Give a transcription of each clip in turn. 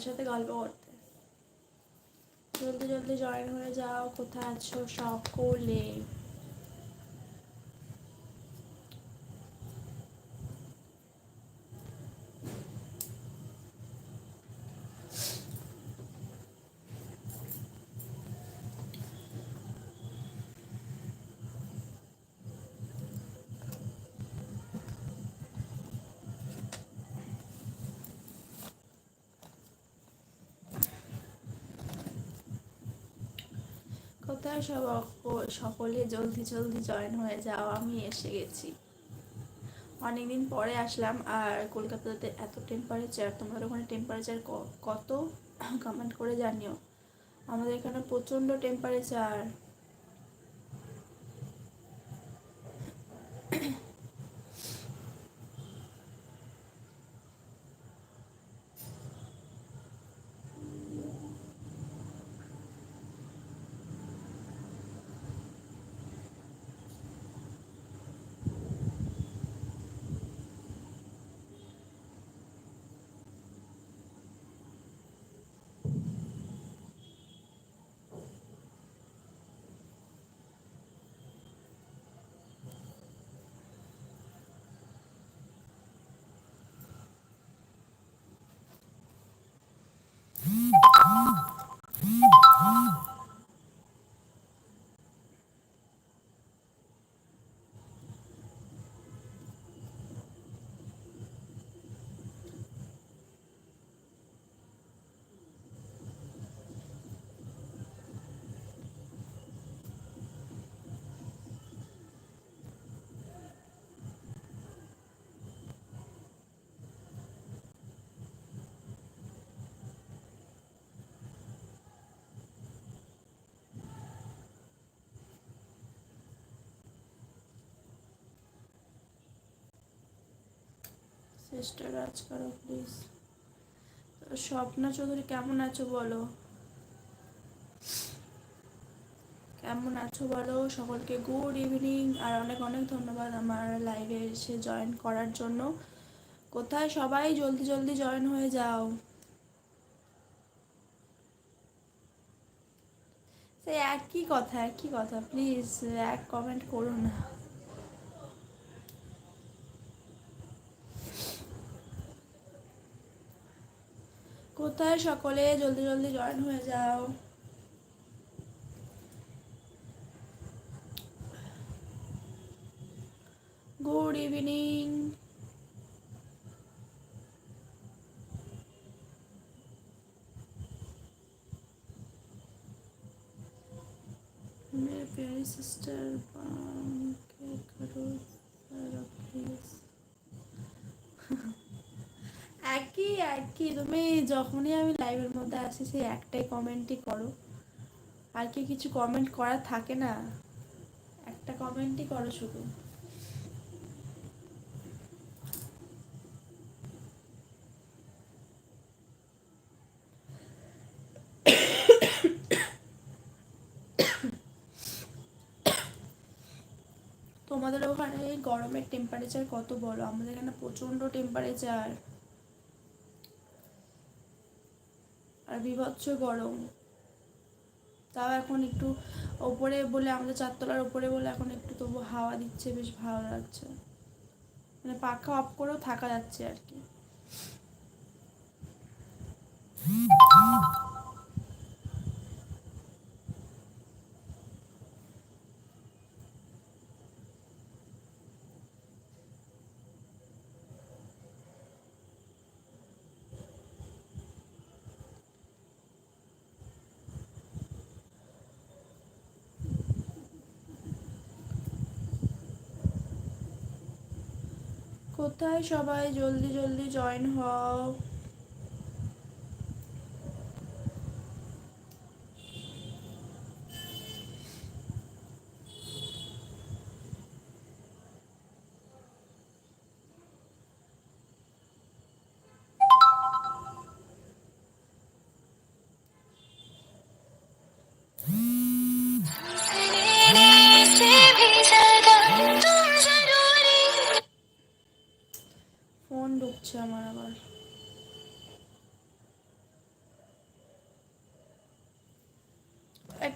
তোমাদের সাথে গল্প করতে। জলদি জলদি জয়েন হয়ে যাও। কোথায় আছো? সকলে কোথায় সব সকলে জলদি জলদি জয়েন হয়ে যাও, আমি এসে গেছি। অনেকদিন পরে আসলাম, আর কলকাতাতে এত টেম্পারেচার তোমাদের ওখানে টেম্পারেচার কত? কমেন্ট করে জানিও। আমাদের এখানে প্রচণ্ড টেম্পারেচার চেষ্টা রাজ করো প্লিজ তো স্বপ্না চৌধুরী, কেমন আছো বলো? কেমন আছো বলো? সকলকে গুড ইভিনিং আর অনেক অনেক ধন্যবাদ আমার লাইভে এসে জয়েন করার জন্য। কোথায় সবাই? জলদি জলদি জয়েন হয়ে যাও। সেই একই কথা একই কথা প্লিজ এক কমেন্ট করো না। কোথায় সকলে জলদি জলদি জয়েন হয়ে যাও গুড ইভিনিং मेरे प्यारी सिस्टर के करो जरा प्लीज একই একই তুমি যখনই আমি লাইভের মধ্যে আসি, সেই একটাই কমেন্টই করো। আর কি কিছু কমেন্ট করা থাকে না, একটা কমেন্টই করো শুধু। তোমাদের ওখানে গরমের টেম্পারেচার কত বলো? আমাদের এখানে প্রচণ্ড টেম্পারেচার বিভৎস গরম। তাও এখন একটু ওপরে বলে আমাদের চারতলার ওপরে বলে এখন একটু তবু হাওয়া দিচ্ছে, বেশ ভালো লাগছে। মানে পাখা অফ করেও থাকা যাচ্ছে আর কি। কোথায় সবাই জলদি জলদি জয়েন হও?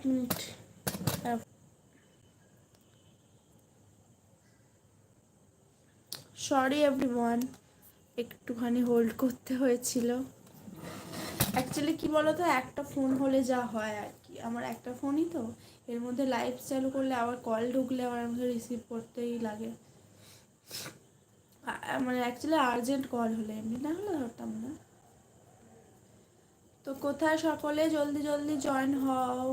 মিনিট। সরি এভরিওয়ান একটুখানি হোল্ড করতে হয়েছিল। অ্যাকচুয়ালি কি বলতো, একটা ফোন হলে যা হয় আর কি। আমার একটা ফোনই তো, এর মধ্যে লাইভ চালু করলে আবার কল ঢুকলে আবার আমাকে রিসিভ করতেই লাগে। মানে অ্যাকচুয়ালি আর্জেন্ট কল হলে এমনি, না হলে ধরতাম না। তো কোথায় সকলে? জলদি জলদি জয়েন হও।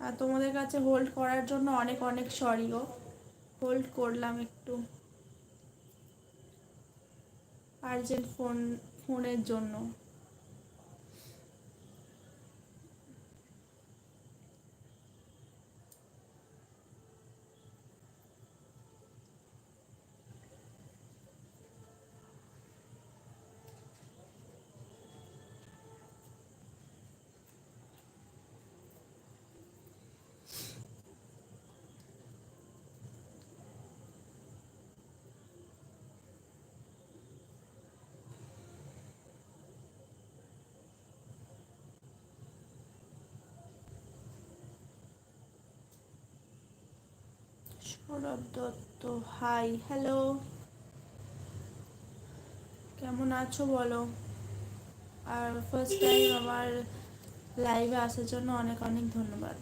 আর তোমাদের কাছে হোল্ড করার জন্য অনেক অনেক সরিও হোল্ড করলাম একটু। আর্জেন্ট ফোন ফোনের জন্য। সৌরভ দত্ত হাই হ্যালো কেমন আছো বলো? আর ফার্স্ট টাইম আমার লাইভে আসার জন্য অনেক অনেক ধন্যবাদ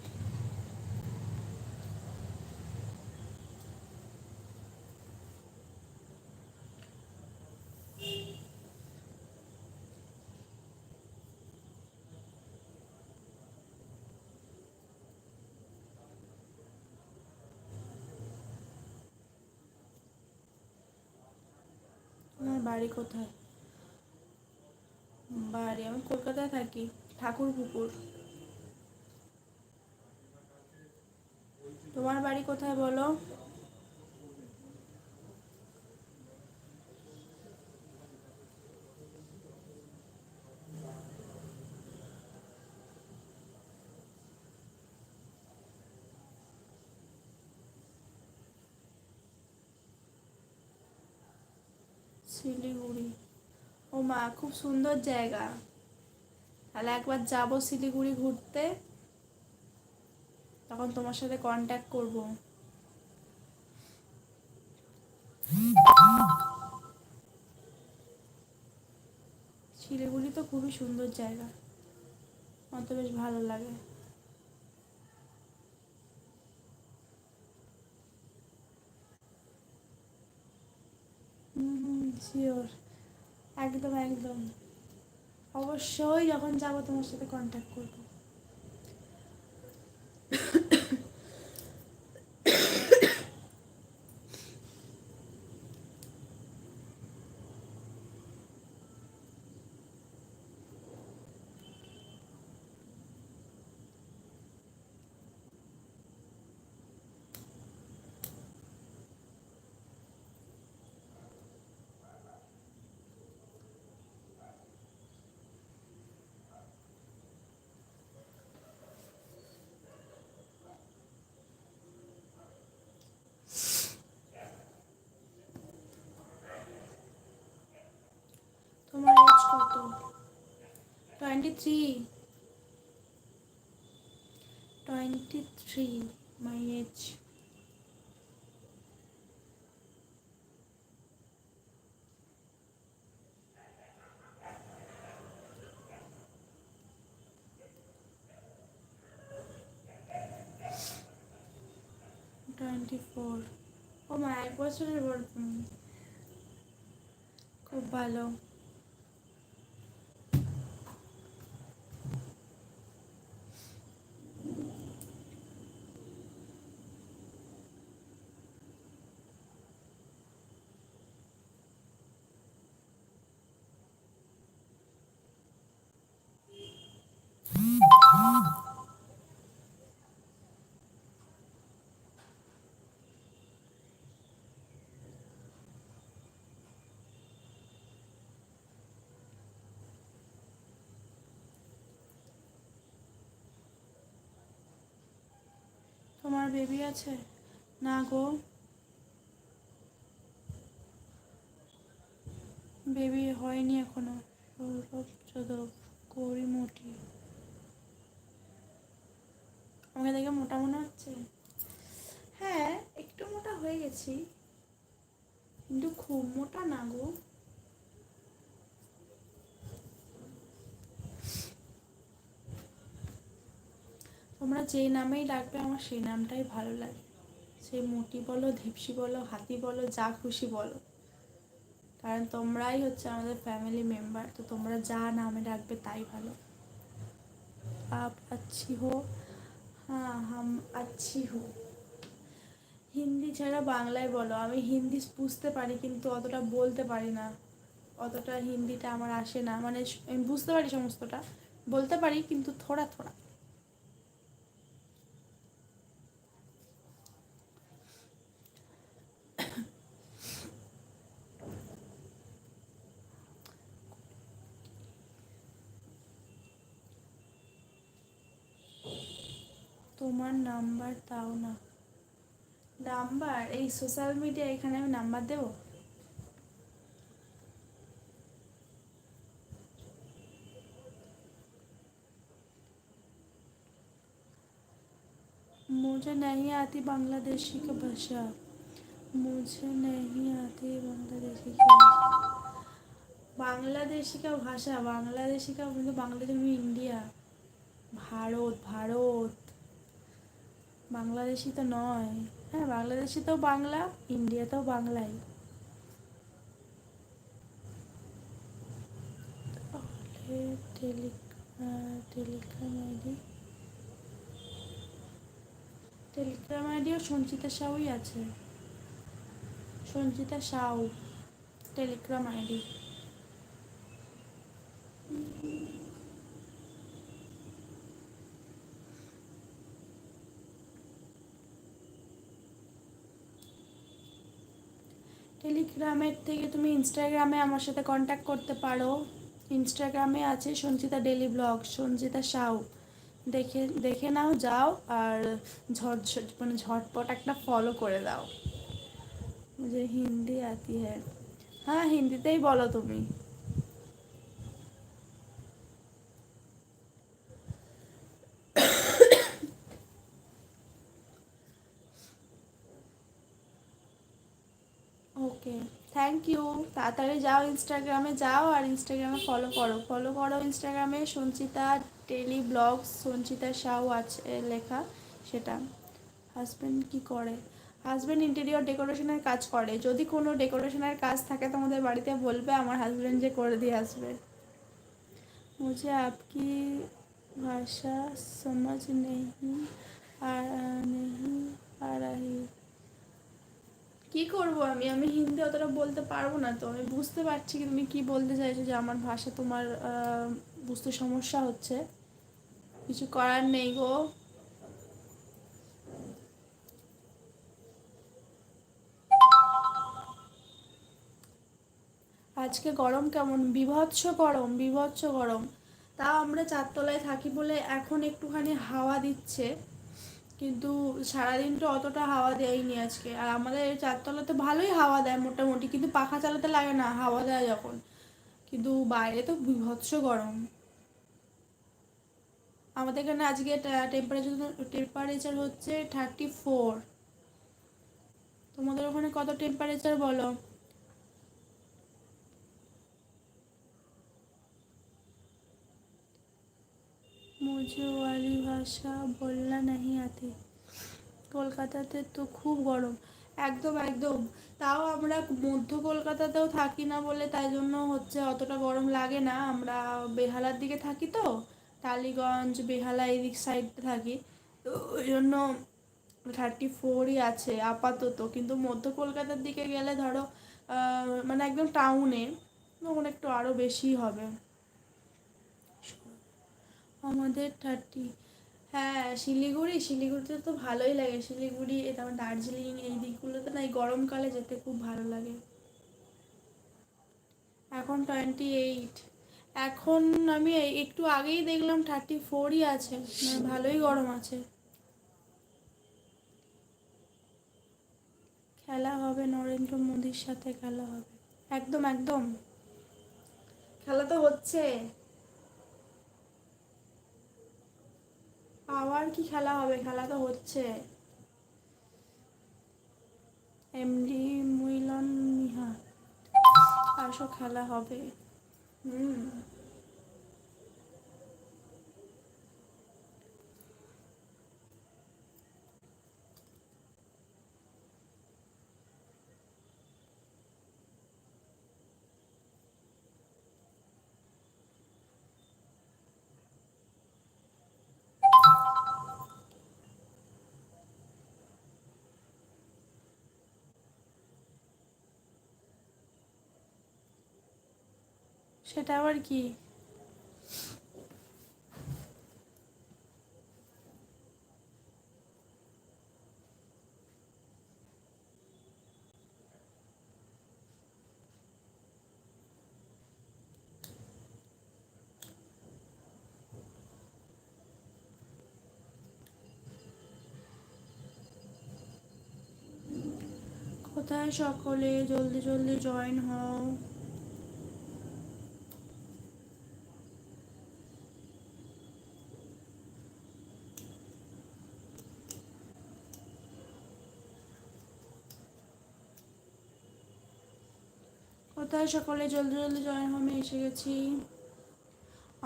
তোমার বাড়ি কোথায়? বাড়ি আমি কলকাতায় থাকি ঠাকুর পুকুর তোমার বাড়ি কোথায় বলো? শিলিগুড়ি। ও মা, খুব সুন্দর জায়গা। তাহলে একবার যাব শিলিগুড়ি ঘুরতে। তখন তোমার সাথে কন্ট্যাক্ট করব। শিলিগুড়ি তো খুবই সুন্দর জায়গা। আমার তো বেশ ভালো লাগে। শিওর একদম একদম। অবশ্যই যখন যাব তোমার সাথে কন্ট্যাক্ট করব তোমার এজ কত twenty three twenty three my age twenty four ও মা এক বছরের বড় তুমি খুব ভালো তোমার বেবি আছে? না গো। বেবি হয়নি এখনও। সৌরভ যাদব করি মোটি। আমাকে দেখে মোটা মনে হচ্ছে? হ্যাঁ একটু মোটা হয়ে গেছি। কিন্তু খুব মোটা না গো। তোমরা যেই নামেই ডাকবে, আমার সেই নামটাই ভালো লাগে। সেই মোটি বলো, ধিপসি বলো, হাতি বলো, যা খুশি বলো। কারণ তোমরাই হচ্ছে আমাদের ফ্যামিলি মেম্বার তো তোমরা যা নামে ডাকবে তাই ভালো। আপ আচ্ছি হো হ্যাঁ হাম আচ্ছি হো। হিন্দি ছাড়া বাংলায় বলো। আমি হিন্দি বুঝতে পারি, কিন্তু অতটা বলতে পারি না। অতটা হিন্দিটা আমার আসে না। মানে আমি বুঝতে পারি সমস্তটা। বলতে পারি, কিন্তু থোড়া থোড়া। তোমার নাম্বার দাও না নাম্বার এই সোশ্যাল মিডিয়া এখানে আমি নাম্বার দেবো मुझे नहीं आती बांग्लादेशी की भाषा मुझे नहीं आती बांग्लादेशी की भाषा বাংলাদেশি কা ভাষা বাংলাদেশি কা কিন্তু বাংলাদেশ আমি ইন্ডিয়া ভারত ভারত বাংলাদেশি তো নয়। হ্যাঁ বাংলাদেশি তো বাংলা ইন্ডিয়াতেও বাংলাই। Telegram ID. টেলিগ্রাম আইডিও সঞ্চিতা সাউই আছে। Sanchita Sau, Telegram ID. টেলিগ্রামের থেকে তুমি ইনস্টাগ্রামে আমার সাথে কন্ট্যাক্ট করতে পারো। ইনস্টাগ্রামে আছে সঞ্চিতা ডেলি ব্লগ সঞ্চিতা সাউ। দেখে দেখে নাও, যাও আর ঝট মানে ঝটপট একটা ফলো করে দাও। যে হিন্দি আতি হ্যাঁ। হ্যাঁ হিন্দিতেই বলো তুমি। থ্যাংক ইউ তাড়াতাড়ি যাও ইনস্টাগ্রামে যাও আর ইনস্টাগ্রামে ফলো করো। ফলো করো ইনস্টাগ্রামে সঞ্চিতা টেলি ব্লগ সঞ্চিতা শাহ আছে লেখা সেটা। হাজব্যান্ড কি করে? হাজব্যান্ড ইন্টেরিয়র ডেকোরেশনের কাজ করে। যদি কোনো ডেকোরেশনের কাজ থাকে তোমাদের বাড়িতে বলবে, আমার হাজব্যান্ড যে করে দিয়ে আসবে। মুঝে আপকি ভাষা সমাজ নেই আর নেই আর কি করব আমি? আমি হিন্দি অতটা বলতে পারব না তো। আমি বুঝতে পারছি কি তুমি কি বলতে চাইছো যে আমার ভাষা তোমার বুঝতে সমস্যা হচ্ছে। কিছু করার নেই গো। আজকে গরম কেমন? বিভৎস গরম বিভৎস গরম। তাও আমরা চারতলায় থাকি বলে এখন একটুখানি হাওয়া দিচ্ছে। কিন্তু সারাদিন তো অতটা হাওয়া দেয়নি আজকে। আর আমাদের চারতলাতে ভালোই হাওয়া দেয় মোটামুটি, কিন্তু পাখা চালাতে লাগে না, হাওয়া দেয় যখন। কিন্তু বাইরে তো বিভৎস গরম। আমাদের এখানে আজকে টেম্পারেচার টেম্পারেচার হচ্ছে থার্টি ফোর তোমাদের ওখানে কত টেম্পারেচার বলো? মুঝে ওয়ালি ভাষা বলনা नहीं आती কলকাতাতে তো খুব গরম একদম একদম তাও আমরা মধ্য কলকাতাতেও থাকি না বলে তাই জন্য হচ্ছে অতটা গরম লাগে না আমরা বেহালার দিকে থাকি তো টালিগঞ্জ বেহালা এই দিক সাইডে থাকি তো ওই জন্য থার্টি ফোরই আছে আপাতত কিন্তু মধ্য কলকাতার দিকে গেলে ধরো আহ, মানে একদম টাউনে তখন একটু আরও বেশি হবে আমাদের থার্টি হ্যাঁ শিলিগুড়ি, শিলিগুড়িতে তো ভালোই লাগে। শিলিগুড়ি তারপর দার্জিলিং, এই দিকগুলোতে না এই গরমকালে যেতে খুব ভালো লাগে। এখন টোয়েন্টি এইট এখন আমি একটু আগেই দেখলাম থার্টি ফোরই আছে। মানে ভালোই গরম আছে। খেলা হবে নরেন্দ্র মোদির সাথে, খেলা হবে। একদম একদম। খেলা তো হচ্ছে। আবার কি খেলা হবে? খেলা তো হচ্ছে। এমডি মুইলন মিহা। আসো খেলা হবে। হুম। সেটা আবার কি। কোথায় সকলে? জলদি জলদি জয়েন হও। কোথায় সকলে জলদি জলদি জয়েন হও আমি এসে গেছি।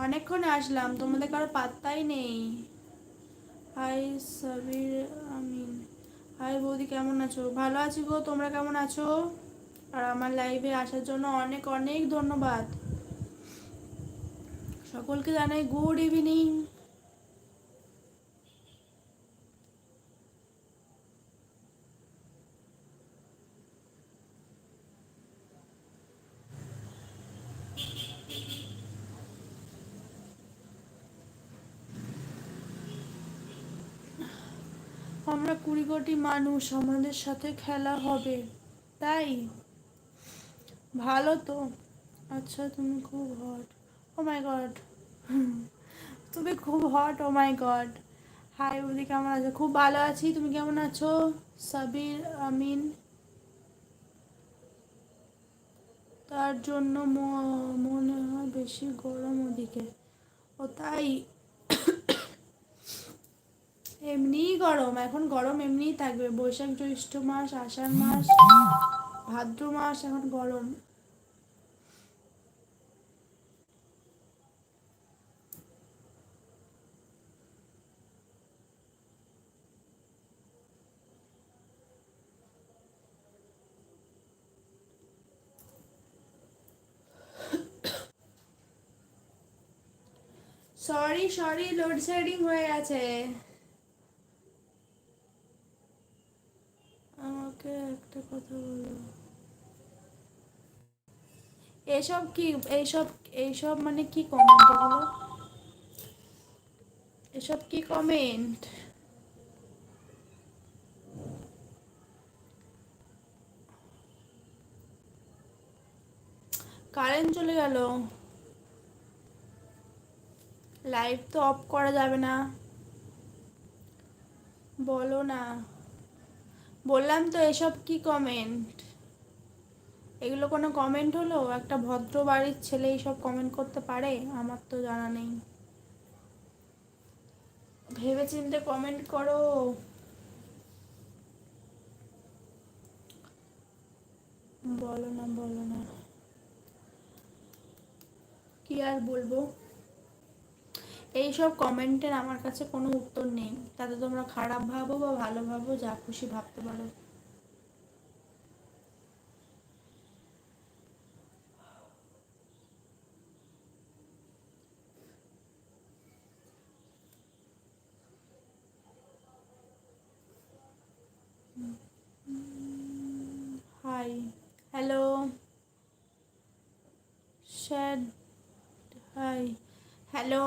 অনেকক্ষণ আসলাম, তোমাদের কারও পাত্তাই নেই। হাই সাবির আমিন হাই বৌদি, কেমন আছো? ভালো আছি গো, তোমরা কেমন আছো? আর আমার লাইভে আসার জন্য অনেক অনেক ধন্যবাদ। সকলকে জানাই গুড ইভিনিং আমরা কুড়ি কোটি মানুষ আমাদের সাথে খেলা হবে? তাই? ভালো তো। আচ্ছা তুমি খুব হট ও মাই গড তুমি খুব hot oh my god hi বৌদি কেমন আছো? খুব ভালো আছি। তুমি কেমন আছো? সাবির, আমিন। তার জন্য মনে হয় বেশি গরম ওদিকে। ও তাই। গরম, এখন গরম এমনিই থাকবে। বৈশাখ, জ্যৈষ্ঠ মাস, আষাঢ় মাস, ভাদ্র মাস, এখন গরম। সরি সরি লোডশেডিং হয়ে গেছে আমাকে একটা কথা বলো। এসব কি, এইসব এইসব মানে কি কমেন্ট এগুলো এসব কি কমেন্ট কারেন্ট চলে গেল। লাইভ তো অফ করা যাবে না। বলো না। বললাম তো এসব কি কমেন্ট এগুলো কোনো কমেন্ট হলো? একটা ভদ্র বাড়ির ছেলে এইসব কমেন্ট করতে পারে? আমার তো জানা নেই। ভেবে চিন্তে কমেন্ট করো। বলো না বলো না। কি আর বলব? এইসব কমেন্টের আমার কাছে কোনো উত্তর নেই। তাতে তোমরা খারাপ ভাবো বা ভালো ভাবো, যা খুশি ভাবতে পারো। হাই হ্যালো শ্যাড হাই হ্যালো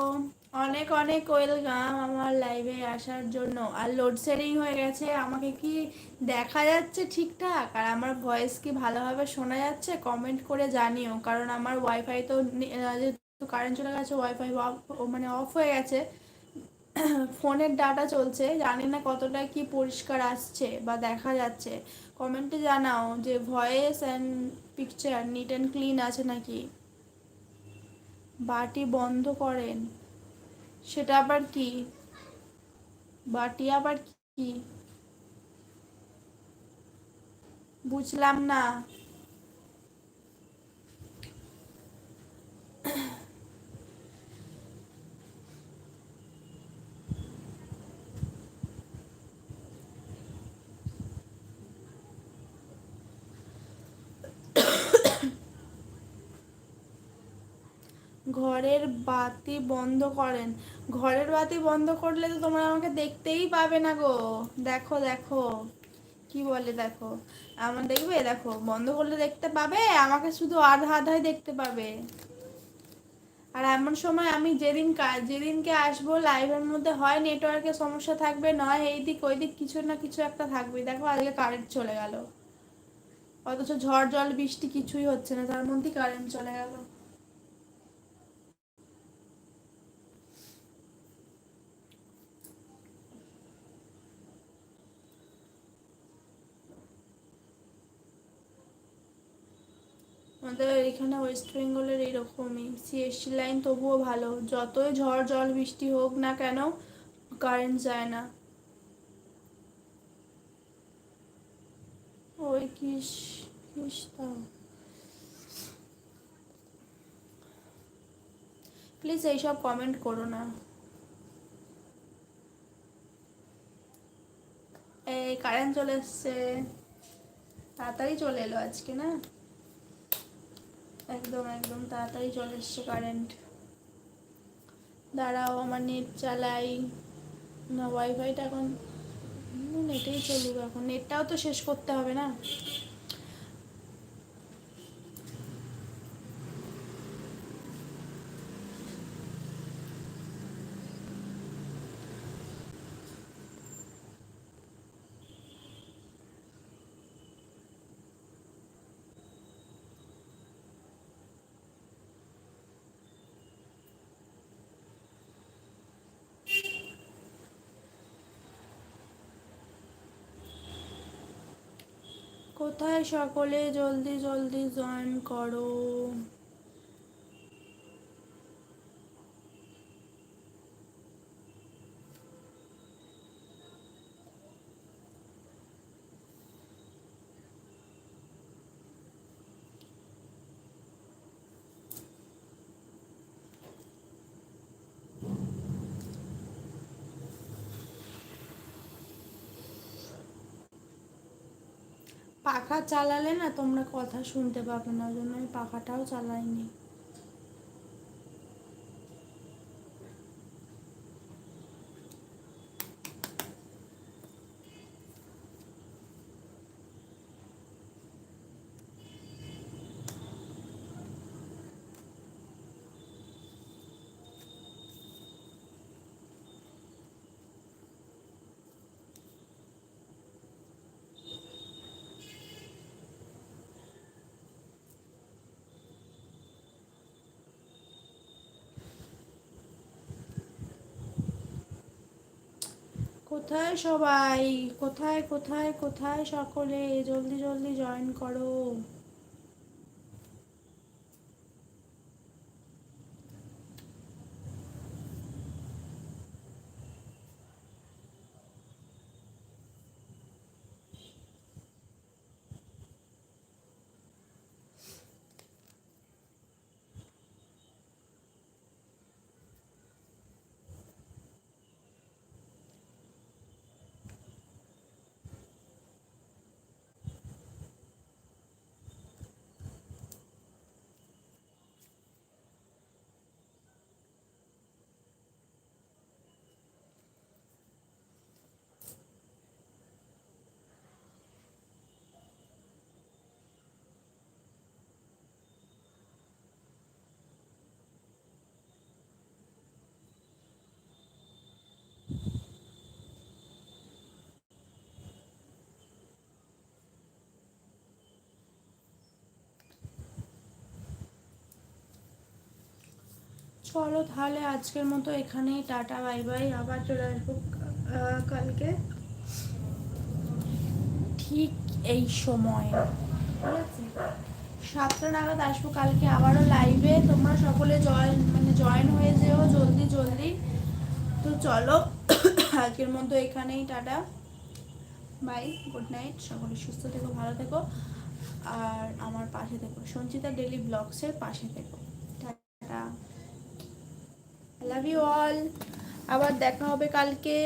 অনেক অনেক ওয়েলকাম আমার লাইভে আসার জন্য। আর লোডশেডিং হয়ে গেছে, আমাকে কি দেখা যাচ্ছে ঠিকঠাক? আর আমার ভয়েস কি ভালোভাবে শোনা যাচ্ছে? কমেন্ট করে জানিও, কারণ আমার ওয়াইফাই তো যেহেতু কারেন্ট চলে গেছে ওয়াইফাই মানে অফ হয়ে গেছে। ফোনের ডাটা চলছে, জানি না কতটা কি পরিষ্কার আসছে বা দেখা যাচ্ছে। কমেন্টে জানাও যে voice and picture neat and clean আছে নাকি? বাটি বন্ধ করেন। সেটা আবার কি? বাটি আবার কি? বুঝলাম না। ঘরের বাতি বন্ধ করেন। ঘরের বাতি বন্ধ করলে তো তোমরা আমাকে দেখতেই পাবে না গো। দেখো দেখো। কি বলে, দেখো। আমার দেখবে? দেখো, বন্ধ করলে দেখতে পাবে, আমাকে শুধু আধা আধাই দেখতে পাবে। আর এমন সময় আমি যেদিন যেদিনকে আসব লাইভের মধ্যে হয় নেটওয়ার্কের সমস্যা থাকবে, নয় এই দিক, ওই দিক, কিছু না কিছু একটা থাকবে দেখো, আজকে কারেন্ট চলে গেল। অথচ ঝড়, জল, বৃষ্টি কিছুই হচ্ছে না। তার মধ্যেই কারেন্ট চলে গেল। আমাদের এখানে ওয়েস্ট বেঙ্গলের এইরকমই। সিএসসি লাইন তবুও ভালো। যতই ঝড়, জল, বৃষ্টি হোক না কেন কারেন্ট যায় না। ওই কিস কিস প্লিজ এইসব কমেন্ট করো না। এই কারেন্ট চলে এসছে। তাড়াতাড়ি চলে এলো আজকে, না? একদম একদম, তাড়াতাড়ি চলে এসছে কারেন্ট দাঁড়াও, আমার নেট চালাই। না ওয়াইফাইটা এখন নেটেই চলুক এখন। নেটটাও তো শেষ করতে হবে না? কোথায় সকলে জলদি জলদি জয়েন করো? পাখা চালালে না তোমরা কথা শুনতে পাবে না ওই জন্য আমি পাখাটাও চালাইনি। কোথায় সবাই? কোথায় কোথায় কোথায় সকলে? জলদি জলদি জয়েন করো। চলো তাহলে আজকের মতো এখানেই, টাটা, বাই বাই, আবার চলে আসব কালকে। ঠিক এই সময়। ঠিক আছে? সাতটা নাগাদ আসব কালকে আবারও লাইভে তোমরা সকলে জয়েন মানে জয়েন হয়ে যেও জলদি জলদি। তো চলো, আজকের মতো এখানেই, টাটা। বাই গুড নাইট সকলে সুস্থ থেকো, ভালো থেকো। আর আমার পাশে থেকো। সঞ্চিতা ডেলি ব্লগসের পাশে থেকো। লাভ ইউ অল আবার দেখা হবে কালকে।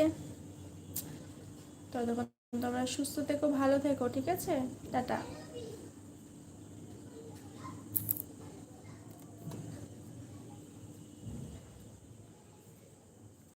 ততক্ষণ তোমরা সুস্থ থেকো, ভালো থেকো, ঠিক আছে? টাটা।